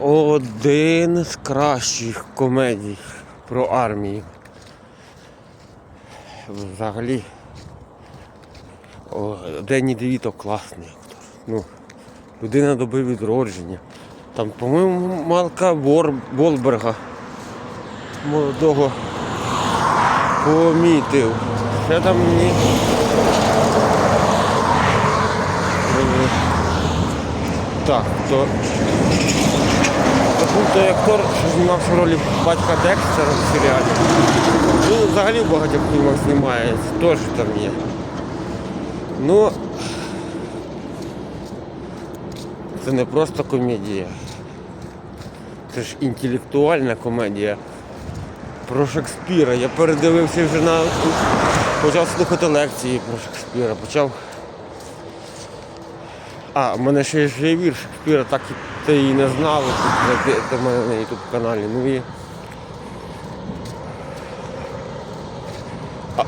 один з кращих комедій про армію. Взагалі. О, Денні Девіто класний актор. Ну, людина доби відродження. Там, по-моєму, Малка Бор... Болберга молодого помітив. Ще там мені. Е, Так, то забув той актор, що знімався в ролі батька Декстера в серіалі. Ну, взагалі в багатьох фільмах знімається, теж там є. Ну це не просто комедія. Це ж інтелектуальна комедія. Про Шекспіра. Я передивився вже на. Почав слухати лекції про Шекспіра. Почав. А, в мене ще є вірш Шекспіра, так і ти її не знали тут в мене на YouTube каналі. Ну і. А,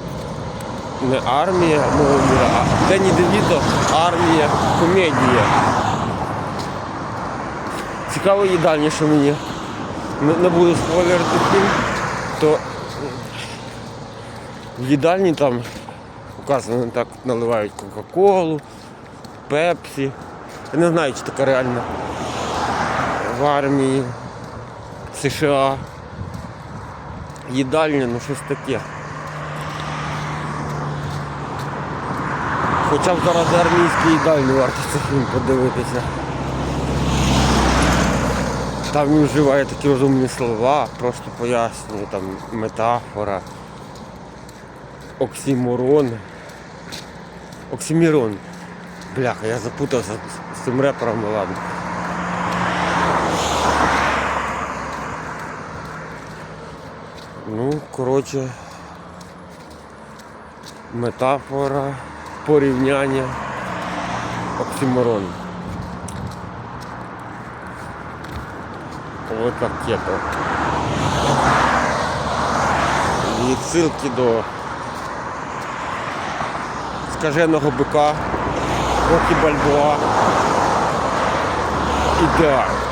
Не армія, мова міра, а Дені Девіто армія, комедія. Цікаво їдальня, що мені. Не, буду спойлерити фільм, то в їдальні там показано так наливають Кока-Колу, Пепсі. Я не знаю, чи така реальна в армії, США. Їдальня, ну щось таке. Хоча б заради армійської їдальні варто цей фільм подивитися. Там він вживає такі розумні слова, просто пояснює, там метафора, оксіморон. Оксімірон. Бляха, я запутався з цим репером, ну. Ну, коротше, метафора, порівняння, оксиморон. Вот так кето. Відсилки до скаженого бика, Рокі Бальбоа. Ідеально.